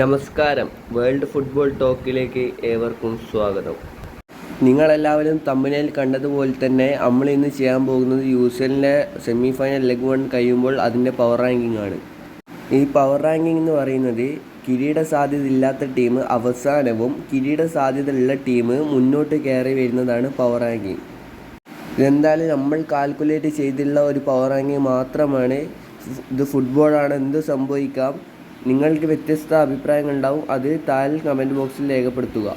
നമസ്കാരം. World football ടോക്കിലേക്ക് ഏവർക്കും സ്വാഗതം. നിങ്ങളെല്ലാവരും തമ്മിലേൽ കണ്ടതുപോലെ തന്നെ നമ്മൾ ഇന്ന് ചെയ്യാൻ പോകുന്നത് യു സി എല്ലിന്റെ സെമി ഫൈനൽ ലെഗ് വൺ കഴിയുമ്പോൾ അതിന്റെ പവർ റാങ്കിങ് ആണ്. ഈ പവർ റാങ്കിങ് എന്ന് പറയുന്നത് കിരീട സാധ്യത ഇല്ലാത്ത ടീം അവസാനവും കിരീട സാധ്യത ഉള്ള ടീം മുന്നോട്ട് കയറി വരുന്നതാണ് പവർ റാങ്കിങ് ഇതെന്തായാലും നമ്മൾ കാൽക്കുലേറ്റ് ചെയ്തിട്ടുള്ള ഒരു പവർ റാങ്കിങ് മാത്രമാണ്. ഇത് ഫുട്ബോളാണ് എന്ത് സംഭവിക്കാം? നിങ്ങൾക്ക് വ്യത്യസ്ത അഭിപ്രായങ്ങൾ ഉണ്ടാവും അത് താഴെ കമന്റ് ബോക്സിൽ രേഖപ്പെടുത്തുക.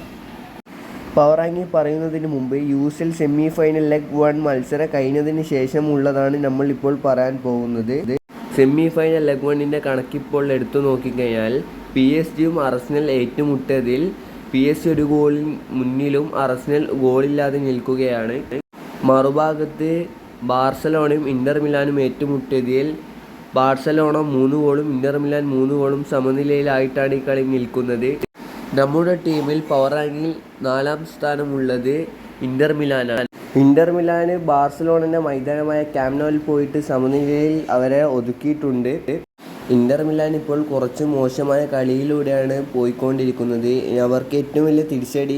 പവർ റാങ്കിങ് പറയുന്നതിന് മുമ്പ് U S L semi final leg one മത്സരം കഴിഞ്ഞതിന് ശേഷമുള്ളതാണ് നമ്മൾ ഇപ്പോൾ പറയാൻ പോകുന്നത്. സെമി ഫൈനൽ ലെഗ് വണ്ണിന്റെ കണക്കിപ്പോൾ എടുത്തു നോക്കിക്കഴിഞ്ഞാൽ പി എസ് ജിയും അറസ്നൽ ഏറ്റുമുട്ടിയതിൽ പി എസ് ജി ഒരു ഗോളിൽ മുന്നിലും അറസ്നൽ ഗോളില്ലാതെ നിൽക്കുകയാണ്. മറുഭാഗത്ത് ബാർസലോണയും ഇന്റർ മിലാനും ഏറ്റുമുട്ടിയതിൽ ബാർസലോണ മൂന്ന് ഗോളും ഇന്റർ മിലാൻ മൂന്ന് ഗോളും സമനിലയിലായിട്ടാണ് ഈ കളി നിൽക്കുന്നത്. നമ്മുടെ ടീമിൽ പവർ റാങ്കിങ്ങിൽ നാലാം സ്ഥാനമുള്ളത് ഇന്റർ മിലാനാണ്. ഇന്റർ മിലാന് ബാർസലോണയുടെ മൈതാനമായ ക്യാമ്നോയിൽ പോയിട്ട് സമനിലയിൽ അവരെ ഒതുക്കിയിട്ടുണ്ട്. ഇന്റർ മിലാൻ ഇപ്പോൾ കുറച്ച് മോശമായ കളിയിലൂടെയാണ് പോയിക്കൊണ്ടിരിക്കുന്നത്. അവർക്ക് ഏറ്റവും വലിയ തിരിച്ചടി.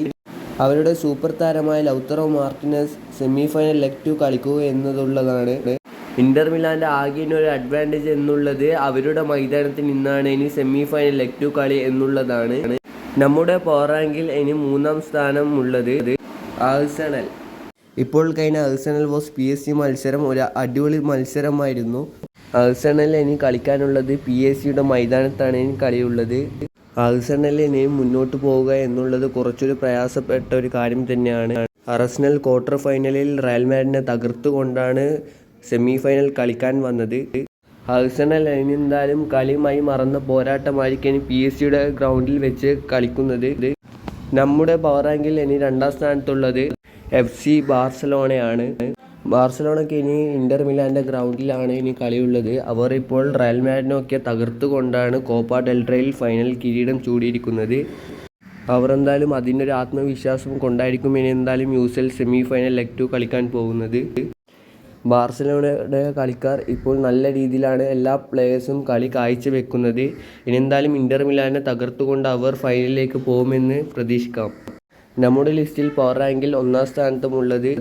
അവരുടെ സൂപ്പർ താരമായ Lautaro Martinez semi final leg two കളിക്കുക എന്നതുള്ളതാണ്. ഇന്റർ മിലാന്റെ ആകെ ഒരു അഡ്വാന്റേജ് എന്നുള്ളത് അവരുടെ മൈതാനത്തിൽ നിന്നാണ്. ഇനി സെമി ഫൈനൽ ടു കളി എന്നുള്ളതാണ്. നമ്മുടെ പോറാങ്കിൽ ഇനി മൂന്നാം സ്ഥാനം ഉള്ളത് ആഴ്സണൽ. ഇപ്പോൾ കഴിഞ്ഞ Arsenal vs P S C മത്സരം ഒരു അടിപൊളി മത്സരമായിരുന്നു. ആഴ്സണൽ ഇനി കളിക്കാനുള്ളത് പി എസ് സിയുടെ മൈതാനത്താണ് ഇനി കളിയുള്ളത്. ആഴ്സണൽ ഇനി മുന്നോട്ട് പോവുക എന്നുള്ളത് കുറച്ചൊരു പ്രയാസപ്പെട്ട ഒരു കാര്യം തന്നെയാണ്. അറസ്നൽ ക്വാർട്ടർ ഫൈനലിൽ റയൽ മാഡിനെ തകർത്തുകൊണ്ടാണ് സെമി ഫൈനൽ കളിക്കാൻ വന്നത്. ഹൗസണൽ എന്തായാലും കളിയുമായി മറന്ന പോരാട്ടമായിരിക്കും പി എസ് സിയുടെ ഗ്രൗണ്ടിൽ വെച്ച് കളിക്കുന്നത്. നമ്മുടെ പവർ റാങ്കിൽ ഇനി രണ്ടാം സ്ഥാനത്തുള്ളത് എഫ് സി ബാർസലോണയാണ്. ബാർസലോണയ്ക്ക് ഇനി ഇന്റർ മിലാന്റെ ഗ്രൗണ്ടിലാണ് ഇനി കളിയുള്ളത്. അവർ ഇപ്പോൾ റയൽ മാഡിനൊക്കെ തകർത്തുകൊണ്ടാണ് കോപ്പ ഡെൽട്രയിൽ ഫൈനൽ കിരീടം ചൂടിയിരിക്കുന്നത്. അവർ എന്തായാലും അതിന്റെ ഒരു ആത്മവിശ്വാസം കൊണ്ടായിരിക്കും ഇനി എന്തായാലും U L semi final leg two കളിക്കാൻ പോകുന്നത്. ബാർസലോണയുടെ കളിക്കാർ ഇപ്പോൾ നല്ല രീതിയിലാണ് എല്ലാ പ്ലെയേഴ്സും കളി കാഴ്ചവെക്കുന്നത്. ഇനി എന്തായാലും ഇന്റർ മിലാനെ തകർത്തുകൊണ്ട് അവർ ഫൈനലിലേക്ക് പോകുമെന്ന് പ്രതീക്ഷിക്കാം. നമ്മുടെ ലിസ്റ്റിൽ പവർ റാങ്കിൽ ഒന്നാം സ്ഥാനത്തുമുള്ളത്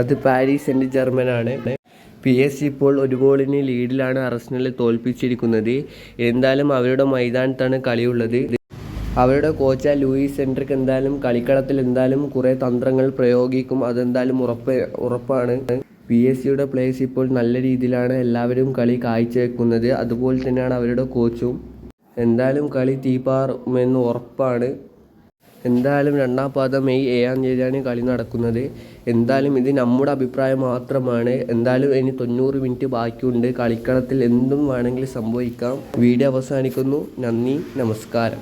അത് പാരീസ് സെന്റ് ജർമ്മനാണ് പി എസ് സി ഇപ്പോൾ ഒരു ഗോളിന് ലീഡിലാണ് അറസ്നലെ തോൽപ്പിച്ചിരിക്കുന്നത്. എന്തായാലും അവരുടെ മൈതാനത്താണ് കളിയുള്ളത്. അവരുടെ കോച്ച ലൂയിസ് സെൻട്രിക്ക് എന്തായാലും കളിക്കളത്തിൽ എന്തായാലും കുറേ തന്ത്രങ്ങൾ പ്രയോഗിക്കും. അതെന്തായാലും ഉറപ്പ് ഉറപ്പാണ്. പി എസ് സിയുടെ പ്ലേയേഴ്സ് ഇപ്പോൾ നല്ല രീതിയിലാണ് എല്ലാവരും കളി കാഴ്ചവെക്കുന്നത്. അതുപോലെ തന്നെയാണ് അവരുടെ കോച്ചും എന്തായാലും കളി തീപ്പാറുമെന്ന് ഉറപ്പാണ്. എന്തായാലും രണ്ടാം പാദം മെയ് ഏഴാം തീയതിയാണ് കളി നടക്കുന്നത്. എന്തായാലും ഇത് നമ്മുടെ അഭിപ്രായം മാത്രമാണ്. എന്തായാലും ഇനി തൊണ്ണൂറ് മിനിറ്റ് ബാക്കിയുണ്ട്. കളിക്കളത്തിൽ എന്തും വേണമെങ്കിൽ സംഭവിക്കാം. വീഡിയോ അവസാനിക്കുന്നു. നന്ദി. നമസ്കാരം.